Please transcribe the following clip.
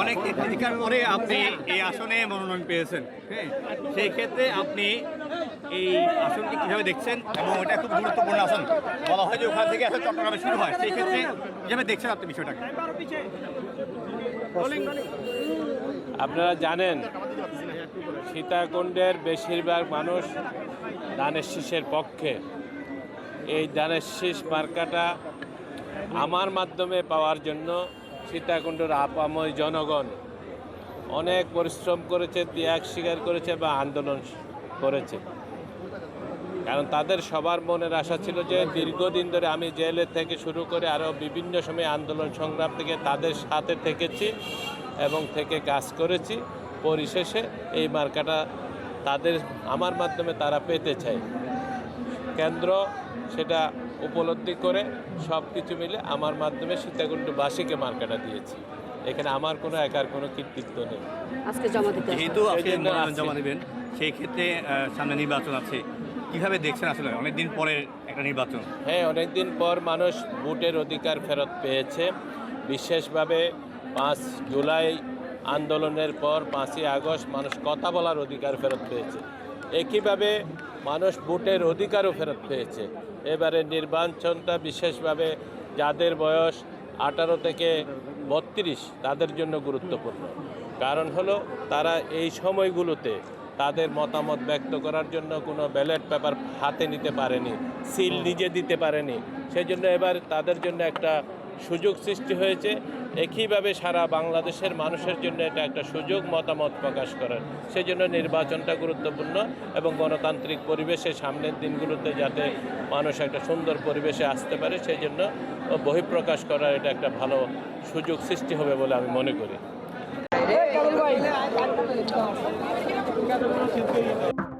অনেক প্রতীক্ষার পরে আপনি এই আসনে মনোনয়ন পেয়েছেন হ্যাঁ? সেই ক্ষেত্রে আপনি এই আসনটি কীভাবে দেখছেন এবং এটা খুব গুরুত্বপূর্ণ আসন। বলা হয় যে ওখান থেকে আসলে চট্টগ্রামে শুরু হয়, সেই ক্ষেত্রে কীভাবে দেখছেন আপনি বিষয়টাকে। আপনারা জানেন সীতাকুণ্ডের বেশিরভাগ মানুষ দানের শীষের পক্ষে। এই দানের শীষ মার্কাটা আমার মাধ্যমে পাওয়ার জন্য সীতাকুণ্ডের আপাময় জনগণ অনেক পরিশ্রম করেছে, ত্যাগ স্বীকার করেছে বা আন্দোলন করেছে। কারণ তাদের সবার মনের আশা ছিল যে দীর্ঘদিন ধরে আমি জেলের থেকে শুরু করে আরও বিভিন্ন সময় আন্দোলন সংগ্রাম থেকে তাদের সাথে থেকেছি এবং থেকে কাজ করেছি। পরিশেষে এই মার্কাটা তাদের আমার মাধ্যমে তারা পেতে চায়। কেন্দ্র সেটা উপলব্ধি করে সব কিছু মিলে আমার মাধ্যমে সীতাকুণ্ডবাসীকে মার্কাটা দিয়েছি। এখানে আমার কোনো একার কোনো কৃতিত্ব নেই। আজকে জমা দিতে যেহেতু আপনি। জমা দেবেন সেই ক্ষেত্রে সামনে নির্বাচন আছে। কীভাবে দেখছেন আসলে? অনেকদিন পরে একটা নির্বাচন। হ্যাঁ অনেকদিন পর মানুষ ভোটের অধিকার ফেরত পেয়েছে। বিশেষভাবে পাঁচ জুলাই আন্দোলনের পর পাঁচই আগস্ট মানুষ কথা বলার অধিকার ফেরত পেয়েছে। একইভাবে মানুষ ভোটের অধিকারও ফেরত পেয়েছে। এবারে নির্বাচনটা বিশেষভাবে যাদের বয়স আঠারো থেকে বত্রিশ, তাদের জন্য গুরুত্বপূর্ণ। কারণ হলো তারা এই সময়গুলোতে তাদের মতামত ব্যক্ত করার জন্য কোনো ব্যালট পেপার হাতে নিতে পারেনি সিল নিজে দিতে পারেনি। সেই জন্য এবার তাদের জন্য একটা সুযোগ সৃষ্টি হয়েছে। একইভাবে সারা বাংলাদেশের মানুষের জন্য এটা একটা সুযোগ মতামত প্রকাশ করার। সেই জন্য নির্বাচনটা গুরুত্বপূর্ণ এবং গণতান্ত্রিক পরিবেশে সামনের দিনগুলোতে যাতে মানুষ একটা সুন্দর পরিবেশে আসতে পারে সেই জন্য বহিঃপ্রকাশ করার এটা একটা ভালো সুযোগ সৃষ্টি হবে বলে আমি মনে করি। 应该都是挺便宜。